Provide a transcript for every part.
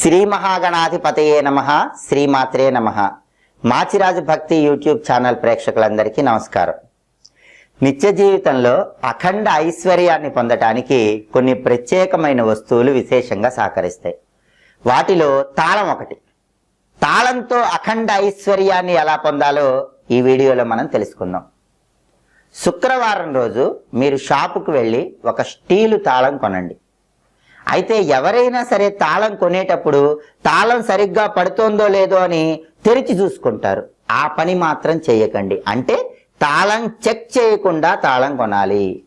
శ్రీ మహాగణాధిపతయే నమ శ్రీమాత్రే నమ. మాచిరాజు భక్తి యూట్యూబ్ ఛానల్ ప్రేక్షకులందరికీ నమస్కారం. నిత్య జీవితంలో అఖండ ఐశ్వర్యాన్ని పొందటానికి కొన్ని ప్రత్యేకమైన వస్తువులు విశేషంగా సహకరిస్తాయి. వాటిలో తాళం ఒకటి. తాళంతో అఖండ ఐశ్వర్యాన్ని ఎలా పొందాలో ఈ వీడియోలో మనం తెలుసుకుందాం. శుక్రవారం రోజు మీరు షాపుకు వెళ్ళి ఒక స్టీలు తాళం కొనండి. అయితే ఎవరైనా సరే తాళం కొనేటప్పుడు తాళం సరిగ్గా పడుతోందో లేదో అని తెరిచి చూసుకుంటారు. ఆ పని మాత్రం చేయకండి. అంటే తాళం చెక్ చేయకుండా తాళం కొనాలి.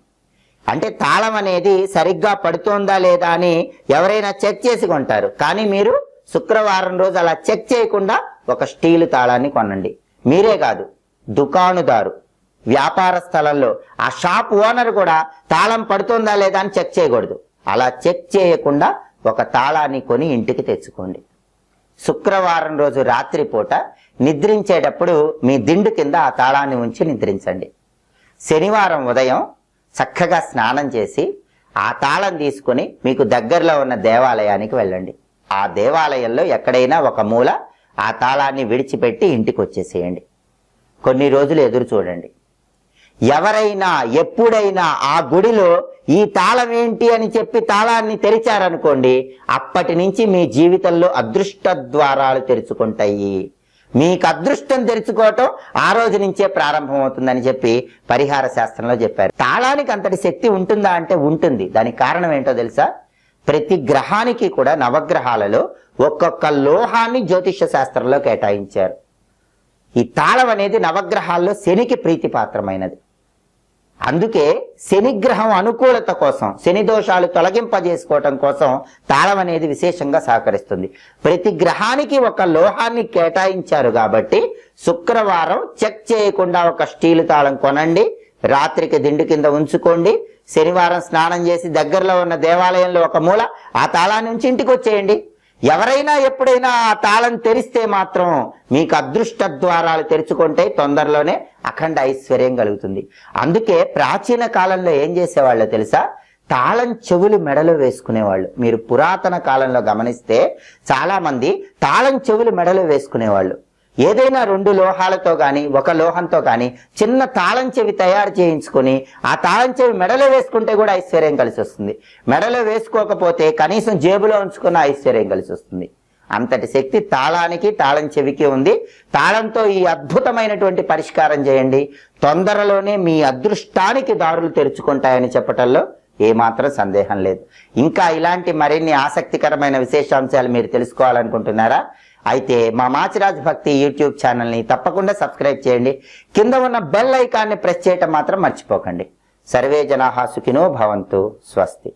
అంటే తాళం అనేది సరిగ్గా పడుతోందా లేదా అని ఎవరైనా చెక్ చేసి కొంటారు. కానీ మీరు శుక్రవారం రోజు అలా చెక్ చేయకుండా ఒక స్టీలు తాళాన్ని కొనండి. మీరే కాదు దుకాణుదారు వ్యాపార స్థలంలో. ఆ షాప్ ఓనర్ కూడా తాళం పడుతుందా లేదా అని చెక్ చేయకూడదు. అలా చెక్ చేయకుండా ఒక తాళాన్ని కొని ఇంటికి తెచ్చుకోండి. శుక్రవారం రోజు రాత్రిపూట నిద్రించేటప్పుడు మీ దిండు కింద ఆ తాళాన్ని ఉంచి నిద్రించండి. శనివారం ఉదయం చక్కగా స్నానం చేసి ఆ తాళం తీసుకొని మీకు దగ్గరలో ఉన్న దేవాలయానికి వెళ్ళండి. ఆ దేవాలయంలో ఎక్కడైనా ఒక మూల ఆ తాళాన్ని విడిచిపెట్టి ఇంటికి వచ్చేసేయండి. కొన్ని రోజులు ఎదురు చూడండి. ఎవరైనా ఎప్పుడైనా ఆ గుడిలో ఈ తాళం ఏంటి అని చెప్పి తాళాన్ని తెరిచారనుకోండి అప్పటి నుంచి మీ జీవితంలో అదృష్ట ద్వారాలు తెరుచుకుంటాయి. మీకు అదృష్టం తెరుచుకోవటం ఆ రోజు నుంచే ప్రారంభమవుతుందని చెప్పి పరిహార శాస్త్రంలో చెప్పారు. తాళానికి అంతటి శక్తి ఉంటుందా అంటే ఉంటుంది. దానికి కారణం ఏంటో తెలుసా? ప్రతి గ్రహానికి కూడా నవగ్రహాలలో ఒక్కొక్క లోహాన్ని జ్యోతిష శాస్త్రంలో కేటాయించారు. ఈ తాళం అనేది నవగ్రహాల్లో శనికి ప్రీతిపాత్రమైనది. అందుకే శనిగ్రహం అనుకూలత కోసం శని దోషాలు తొలగింపజేసుకోవటం కోసం తాళం అనేది విశేషంగా సహకరిస్తుంది. ప్రతి గ్రహానికి ఒక లోహాన్ని కేటాయించారు కాబట్టి శుక్రవారం చెక్ చేయకుండా ఒక స్టీలు తాళం కొనండి రాత్రికి దిండు కింద ఉంచుకోండి శనివారం స్నానం చేసి దగ్గరలో ఉన్న దేవాలయంలో ఒక మూల ఆ తాళాన్ని ఉంచి ఇంటికి వచ్చేయండి. ఎవరైనా ఎప్పుడైనా ఆ తాళం తెరిస్తే మాత్రం మీకు అదృష్ట ద్వారాలు తెరుచుకుంటే తొందరలోనే అఖండ ఐశ్వర్యం కలుగుతుంది. అందుకే ప్రాచీన కాలంలో ఏం చేసేవాళ్ళో తెలుసా? తాళం చెవులు మెడలో వేసుకునేవాళ్ళు. మీరు పురాతన కాలంలో గమనిస్తే చాలామంది తాళం చెవులు మెడలో వేసుకునేవాళ్ళు. ఏదైనా రెండు లోహాలతో కానీ ఒక లోహంతో కానీ చిన్న తాళం చెవి తయారు చేయించుకుని ఆ తాళం చెవి మెడలో వేసుకుంటే కూడా ఐశ్వర్యం కలిసి వస్తుంది. మెడలో వేసుకోకపోతే కనీసం జేబులో ఉంచుకున్న ఐశ్వర్యం కలిసి వస్తుంది. అంతటి శక్తి తాళానికి తాళం చెవికి ఉంది. తాళంతో ఈ అద్భుతమైనటువంటి పరిష్కారం చేయండి. తొందరలోనే మీ అదృష్టానికి దారులు తెరుచుకుంటాయని చెప్పటంలో ఏమాత్రం సందేహం లేదు. ఇంకా ఇలాంటి మరిన్ని ఆసక్తికరమైన విశేషాంశాలు మీరు తెలుసుకోవాలనుకుంటున్నారా? అయితే మా మాచిరాజ్ భక్తి యూట్యూబ్ ఛానల్ని తప్పకుండా సబ్స్క్రైబ్ చేయండి. కింద ఉన్న బెల్ ఐకాన్ని ప్రెస్ చేయటం మాత్రం మర్చిపోకండి. సర్వే జనాహా సుఖినో భవంతు. స్వస్తి.